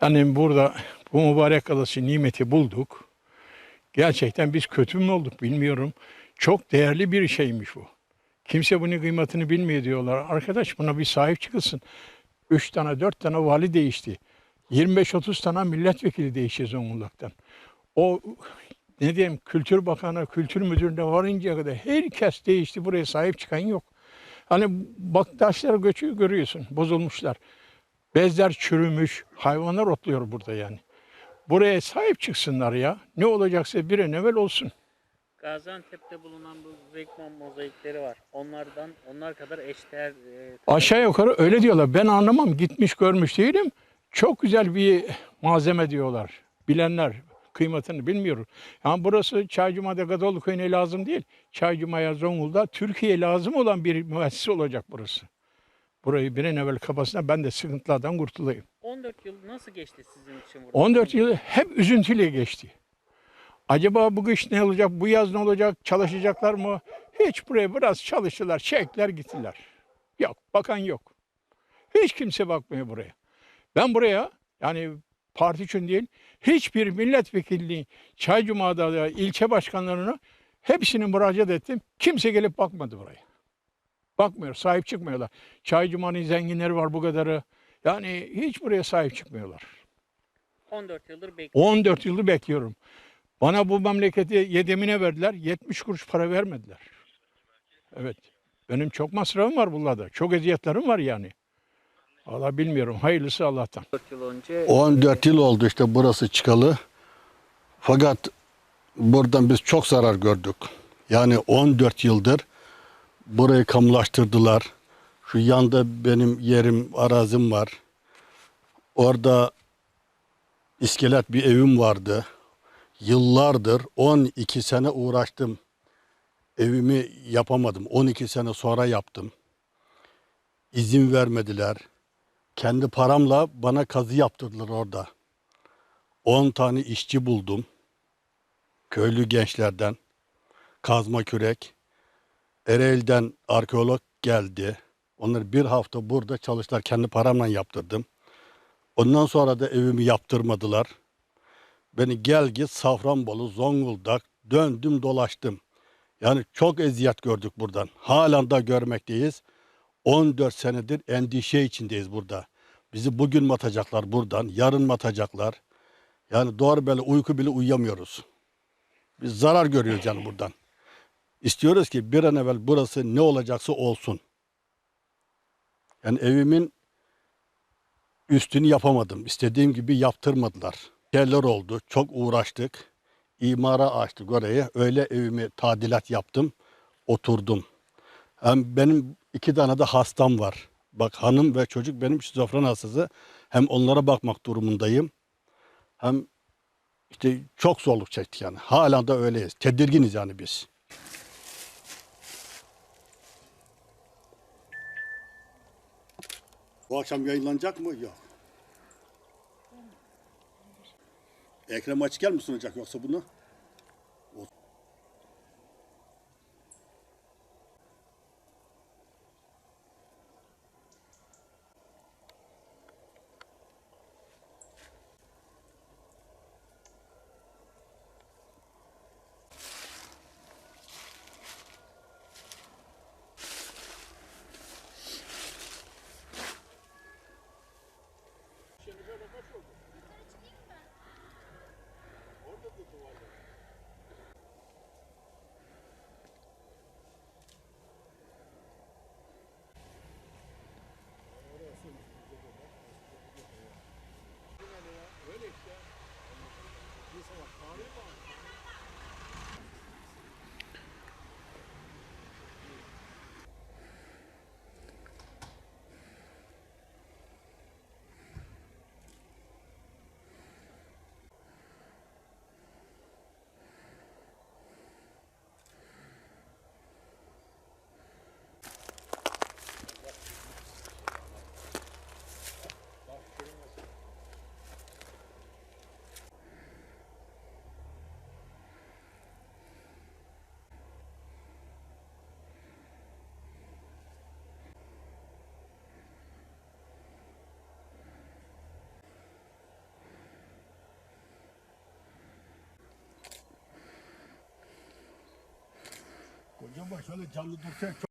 Hani burada bu mübarek adası nimeti bulduk. Gerçekten biz kötü mü olduk bilmiyorum. Çok değerli bir şeymiş bu. Kimse bunun kıymetini bilmiyor diyorlar. Arkadaş buna bir sahip çıkılsın. Üç tane, dört tane vali değişti. 25-30 tane milletvekili değişti Zonguldak'tan. O ne diyeyim Kültür Bakanı, Kültür Müdürü'ne varıncaya kadar herkes değişti. Buraya sahip çıkan yok. Hani bak taşlar göçü görüyorsun. Bozulmuşlar. Bezler çürümüş. Hayvanlar otluyor burada yani. Buraya sahip çıksınlar ya. Ne olacaksa bir an evvel olsun. Gaziantep'te bulunan bu Zekmon mozaikleri var. Onlardan onlar kadar eşdeğer e, Aşağı yukarı öyle diyorlar. Ben anlamam. Gitmiş görmüş değilim. Çok güzel bir malzeme diyorlar. Bilenler kıymetini bilmiyorum. Yani burası Çaycuma'da Gadolu köyüne lazım değil. Çaycuma'ya Zonguldak Türkiye lazım olan bir müessese olacak burası. Burayı bir an evvel kapasına ben de sıkıntılardan kurtulayım. 14 yıl nasıl geçti sizin için burada? 14 yıl hep üzüntüyle geçti. Acaba bu kış ne olacak, bu yaz ne olacak, çalışacaklar mı? Hiç buraya biraz çalıştılar, çekler gittiler. Yok, bakan yok. Hiç kimse bakmıyor buraya. Ben buraya yani parti için değil, hiçbir milletvekilliği, Çaycuma'da da ilçe başkanlarını hepsini müracaat ettim. Kimse gelip bakmadı buraya. Bakmıyor, sahip çıkmıyorlar. Çaycuma'nın zenginleri var bu kadarı. Yani hiç buraya sahip çıkmıyorlar. 14 yıldır bekliyorum. 14 yılı bekliyorum. Bana bu memleketi yedemine verdiler. 70 kuruş para vermediler. Evet. Benim çok masrafım var bunlarda. Çok eziyetlerim var yani. Allah bilmiyorum. Hayırlısı Allah'tan. 14 yıl önce 14 yıl oldu işte burası çıkalı. Fakat buradan biz çok zarar gördük. Yani 14 yıldır burayı kamulaştırdılar. Şu yanda benim yerim, arazim var. Orada iskelet bir evim vardı. Yıllardır 12 sene uğraştım. Evimi yapamadım. 12 sene sonra yaptım. İzin vermediler. Kendi paramla bana kazı yaptırdılar orada. 10 tane işçi buldum. Köylü gençlerden. Kazma kürek. Ereğli'den arkeolog geldi. Onlar bir hafta burada çalıştılar. Kendi paramla yaptırdım. Ondan sonra da evimi yaptırmadılar. Beni gel git Safranbolu, Zonguldak döndüm dolaştım. Yani çok eziyet gördük buradan. Halen da görmekteyiz. 14 senedir endişe içindeyiz burada. Bizi bugün mü atacaklar buradan, yarın mı atacaklar? Yani doğru böyle uyku bile uyuyamıyoruz. Biz zarar görüyoruz yani buradan. İstiyoruz ki bir an evvel burası ne olacaksa olsun. Yani evimin üstünü yapamadım. İstediğim gibi yaptırmadılar. Yerler oldu. Çok uğraştık. İmara açtık orayı. Öyle evimi tadilat yaptım. Oturdum. Hem benim iki tane de hastam var. Bak hanım ve çocuk benim şizofren hastası. Hem onlara bakmak durumundayım. Hem işte çok zorluk çektik yani. Hala da öyleyiz. Tedirginiz yani biz. Bu akşam yayınlanacak mı? Yok. Ekrem Açıkel mi sunacak yoksa bunu? Kocaman şöyle canlı dursa